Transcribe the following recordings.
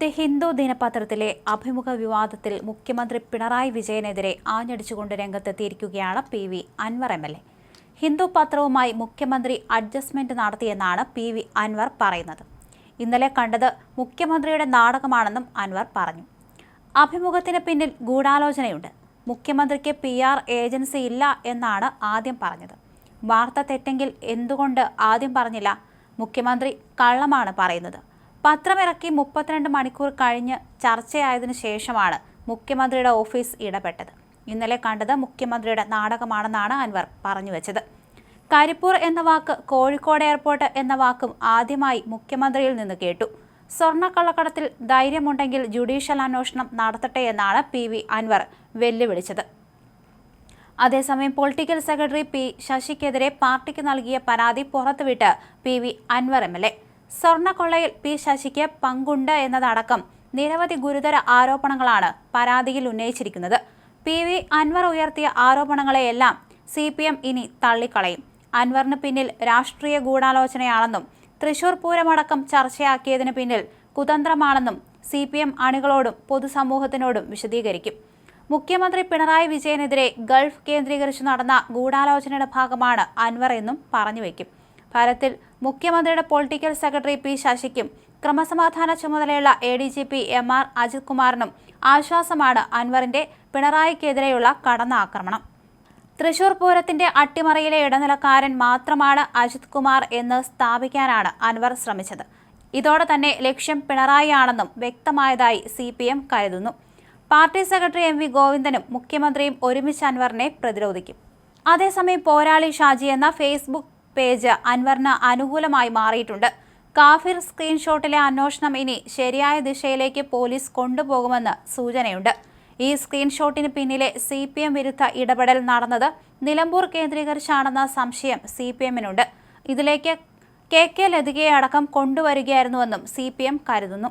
The Hindu ദിനപത്രത്തിലെ അഭിമുഖ വിവാദത്തിൽ മുഖ്യമന്ത്രി പിണറായി വിജയനെതിരെ ആഞ്ഞടിച്ചുകൊണ്ട് രംഗത്തെത്തിയിരിക്കുകയാണ് P V Anvar M L A. Hindu പത്രവുമായി മുഖ്യമന്ത്രി അഡ്ജസ്റ്റ്മെന്റ് നടത്തിയെന്നാണ് പി വി അൻവർ പറയുന്നത്. ഇന്നലെ കണ്ടത് മുഖ്യമന്ത്രിയുടെ നാടകമാണെന്നും അൻവർ പറഞ്ഞു. അഭിമുഖത്തിന് പിന്നിൽ ഗൂഢാലോചനയുണ്ട്. മുഖ്യമന്ത്രിക്ക് പി ആർ ഏജൻസി ഇല്ല എന്നാണ് ആദ്യം പറഞ്ഞത്. വാർത്ത തെറ്റെങ്കിൽ എന്തുകൊണ്ട് ആദ്യം പറഞ്ഞില്ല? മുഖ്യമന്ത്രി കള്ളമാണ് പറയുന്നത്. പത്രമിറക്കി മുപ്പത്തിരണ്ട് മണിക്കൂർ കഴിഞ്ഞ് ചർച്ചയായതിനു ശേഷമാണ് മുഖ്യമന്ത്രിയുടെ ഓഫീസ് ഇടപെട്ടത്. ഇന്നലെ കണ്ടത് മുഖ്യമന്ത്രിയുടെ നാടകമാണെന്നാണ് അൻവർ പറഞ്ഞു വെച്ചത്. കരിപ്പൂർ എന്ന വാക്ക് കോഴിക്കോട് എയർപോർട്ട് എന്ന വാക്കും ആദ്യമായി മുഖ്യമന്ത്രിയിൽ നിന്ന് കേട്ടു. സ്വർണക്കള്ളക്കടത്തിൽ ധൈര്യമുണ്ടെങ്കിൽ ജുഡീഷ്യൽ അന്വേഷണം നടത്തട്ടെ എന്നാണ് പി വി അൻവർ വെല്ലുവിളിച്ചത്. അതേസമയം പൊളിറ്റിക്കൽ സെക്രട്ടറി പി ശശിക്കെതിരെ പാർട്ടിക്ക് നൽകിയ പരാതി പുറത്തുവിട്ട് P V Anvar M L A. സ്വർണക്കൊള്ളയിൽ P ശശിക്ക് പങ്കുണ്ട് എന്നതടക്കം നിരവധി ഗുരുതര ആരോപണങ്ങളാണ് പരാതിയിൽ ഉന്നയിച്ചിരിക്കുന്നത്. പി വി അൻവർ ഉയർത്തിയ ആരോപണങ്ങളെയെല്ലാം സി പി എം ഇനി തള്ളിക്കളയും. അൻവറിന് പിന്നിൽ രാഷ്ട്രീയ ഗൂഢാലോചനയാണെന്നും തൃശൂർ പൂരമടക്കം ചർച്ചയാക്കിയതിന് പിന്നിൽ കുതന്ത്രമാണെന്നും സി പി എം അണികളോടും പൊതുസമൂഹത്തിനോടും വിശദീകരിക്കും. മുഖ്യമന്ത്രി പിണറായി വിജയനെതിരെ ഗൾഫ് കേന്ദ്രീകരിച്ച് നടന്ന ഗൂഢാലോചനയുടെ ഭാഗമാണ് അൻവർ എന്നും പറഞ്ഞുവെക്കും ഫലത്തിൽ മുഖ്യമന്ത്രിയുടെ പൊളിറ്റിക്കൽ സെക്രട്ടറി പി ശശിക്കും ക്രമസമാധാന ചുമതലയുള്ള A D G P M R Ajith കുമാറിനും ആശ്വാസമാണ് അൻവറിന്റെ പിണറായിക്കെതിരെയുള്ള കടന്നാക്രമണം. തൃശൂർ പൂരത്തിന്റെ അട്ടിമറിയിലെ ഇടനിലക്കാരൻ മാത്രമാണ് അജിത് കുമാർ എന്ന് സ്ഥാപിക്കാനാണ് അൻവർ ശ്രമിച്ചത്. ഇതോടെ തന്നെ ലക്ഷ്യം പിണറായിയാണെന്നും വ്യക്തമായതായി സി പി എം കരുതുന്നു. പാർട്ടി സെക്രട്ടറി എം വി ഗോവിന്ദനും മുഖ്യമന്ത്രിയും ഒരുമിച്ച് അൻവറിനെ പ്രതിരോധിക്കും. അതേസമയം പോരാളി ഷാജി എന്ന ഫേസ്ബുക്ക് പേജ് അൻവറിന് അനുകൂലമായി മാറിയിട്ടുണ്ട്. കാഫിർ സ്ക്രീൻഷോട്ടിലെ അന്വേഷണം ഇനി ശരിയായ ദിശയിലേക്ക് പോലീസ് കൊണ്ടുപോകുമെന്ന് സൂചനയുണ്ട്. ഈ സ്ക്രീൻഷോട്ടിന് പിന്നിലെ സി പി എം വിരുദ്ധ ഇടപെടൽ നടന്നത് നിലമ്പൂർ കേന്ദ്രീകരിച്ചാണെന്ന സംശയം സി പി എമ്മിനുണ്ട്. ഇതിലേക്ക് കെ കെ ലതികയെ അടക്കം കൊണ്ടുവരികയായിരുന്നുവെന്നും സി പി എം കരുതുന്നു.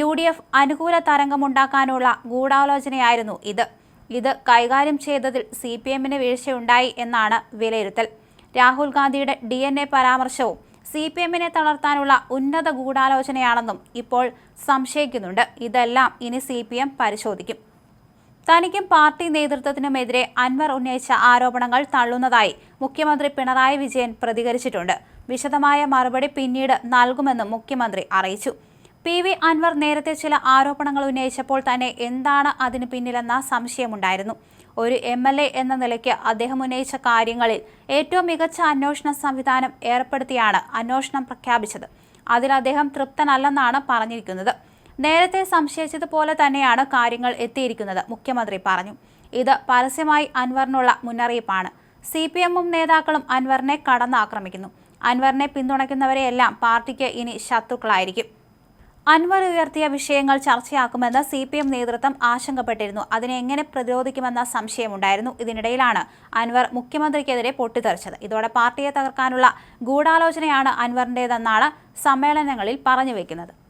യു ഡി എഫ് അനുകൂല തരംഗമുണ്ടാക്കാനുള്ള ഗൂഢാലോചനയായിരുന്നു ഇത്. ഇത് കൈകാര്യം ചെയ്തതിൽ സി പി എമ്മിന് വീഴ്ചയുണ്ടായി എന്നാണ് വിലയിരുത്തൽ. രാഹുൽ ഗാന്ധിയുടെ ഡി എൻ എ പരാമർശവും സി പി എമ്മിനെ തളർത്താനുള്ള ഉന്നത ഗൂഢാലോചനയാണെന്നും ഇപ്പോൾ സംശയിക്കുന്നുണ്ട്. ഇതെല്ലാം ഇനി സി പി എം പരിശോധിക്കും. തനിക്കും പാർട്ടി നേതൃത്വത്തിനുമെതിരെ അൻവർ ഉന്നയിച്ച ആരോപണങ്ങൾ തള്ളുന്നതായി മുഖ്യമന്ത്രി പിണറായി വിജയൻ പ്രതികരിച്ചിട്ടുണ്ട്. വിശദമായ മറുപടി പിന്നീട് നൽകുമെന്നും മുഖ്യമന്ത്രി അറിയിച്ചു. പി വി അൻവർ നേരത്തെ ചില ആരോപണങ്ങൾ ഉന്നയിച്ചപ്പോൾ തന്നെ എന്താണ് അതിന് പിന്നിലെന്ന സംശയമുണ്ടായിരുന്നു. ഒരു എം എൽ എ എന്ന നിലയ്ക്ക് അദ്ദേഹം ഉന്നയിച്ച കാര്യങ്ങളിൽ ഏറ്റവും മികച്ച അന്വേഷണ സംവിധാനം ഏർപ്പെടുത്തിയാണ് അന്വേഷണം പ്രഖ്യാപിച്ചത്. അതിൽ അദ്ദേഹം തൃപ്തനല്ലെന്നാണ് പറഞ്ഞിരിക്കുന്നത്. നേരത്തെ സംശയിച്ചതുപോലെ തന്നെയാണ് കാര്യങ്ങൾ എത്തിയിരിക്കുന്നത് മുഖ്യമന്ത്രി പറഞ്ഞു. ഇത് പരസ്യമായി അൻവറിനുള്ള മുന്നറിയിപ്പാണ്. സി പി എമ്മും നേതാക്കളും അൻവറിനെ കടന്നാക്രമിക്കുന്നു. അൻവറിനെ പിന്തുണയ്ക്കുന്നവരെയെല്ലാം പാർട്ടിക്ക് ഇനി ശത്രുക്കളായിരിക്കും. അൻവർ ഉയർത്തിയ വിഷയങ്ങൾ ചർച്ചയാക്കുമെന്ന് സി പി എം നേതൃത്വം ആശങ്കപ്പെട്ടിരുന്നു. അതിനെ എങ്ങനെ പ്രതിരോധിക്കുമെന്ന സംശയമുണ്ടായിരുന്നു. ഇതിനിടയിലാണ് അൻവർ മുഖ്യമന്ത്രിക്കെതിരെ പൊട്ടിത്തെറിച്ചത്. ഇതോടെ പാർട്ടിയെ തകർക്കാനുള്ള ഗൂഢാലോചനയാണ് അൻവറിന്റേതെന്നാണ് സമ്മേളനങ്ങളിൽ പറഞ്ഞു വയ്ക്കുന്നത്